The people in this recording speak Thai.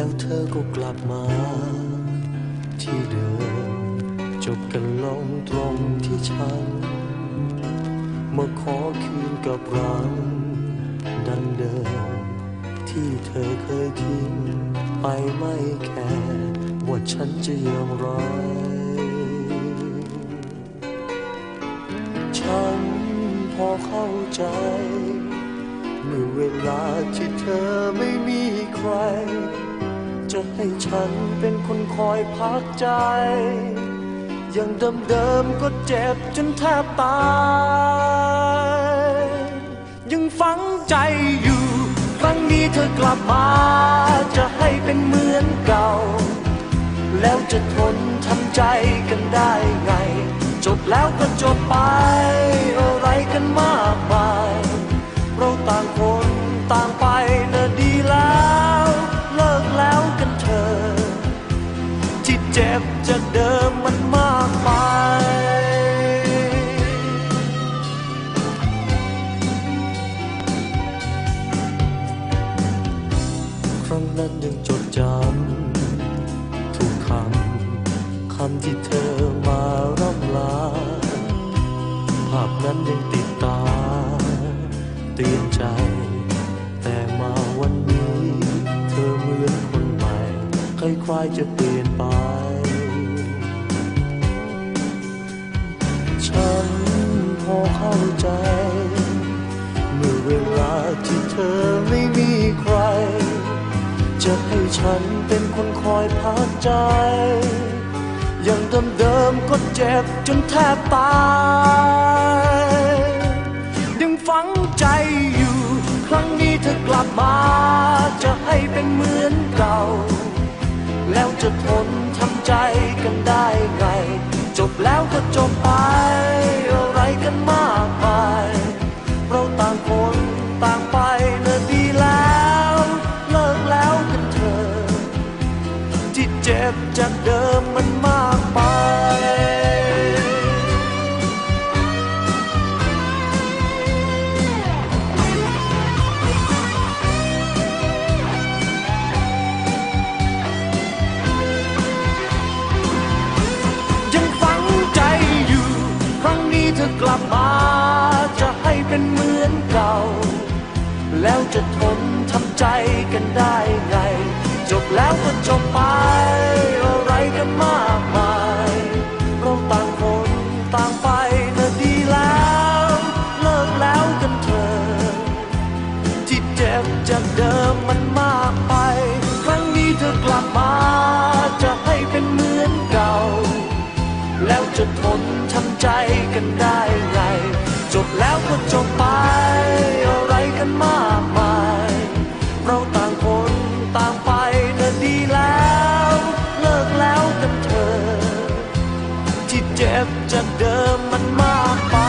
แล้วเธอก็กลับมา ที่เดิม จบกันลงตรงที่ฉัน มาขอคืนกับรังดังเดิม ที่เธอเคยทิ้งไปไม่แคร์ว่าฉันจะอย่างไรฉันพอเข้าใจ เมื่อเวลาที่เธอไม่มีใคร จะให้ฉันเป็นคนคอยพักใจ อย่างเดิมๆก็เจ็บจนแทบตาย ยังฝังใจอยู่ ครั้งนี้เธอกลับมา จะให้เป็นเหมือนเก่า แล้วจะทนทำใจกันได้ไง จบแล้วก็จบไป อะไรกันมากมาย เราต่างคน เจ็บจากเดิมมันมากไปครั้งนั้นยังจดจำทุกคำคำที่เธอมาร่ำลา ภาพนั้นยังติดตาเตือนใจแต่มาวันนี้ เธอเหมือนคนใหม่คล้ายๆจะเปลี่ยนไป อเข้าใจ เมื่อเวลาที่เธอไม่มีใคร จะให้ฉันเป็นคนคอยพักใจ อย่างเดิมๆก็เจ็บจนแทบตายยังฝังใจอยู่ ครั้งนี้เธอกลับมา จะให้เป็นเหมือนเก่า แล้วจะทนทำใจกันได้ไง จบแล้วก็จบไป อะไรกันมากมายเราต่างคนต่างไปเน่ะดีแล้ว เลิกแล้วกันเถอะที่เจ็บจากเดิมมันมากไป แล้วจะทนทำใจกันได้ไง จบแล้วก็จบไป อะไรกันมากมายเราต่างคนต่างไปนะดีแล้ว เลิกแล้วกันเถอะที่เจ็บจากเดิมมันมากไป ครั้งนี้เธอกลับมา จะให้เป็นเหมือนเก่า แล้วจะทนทำใจกันได้ไง จบแล้วก็จบ จากเดิมมันมากไป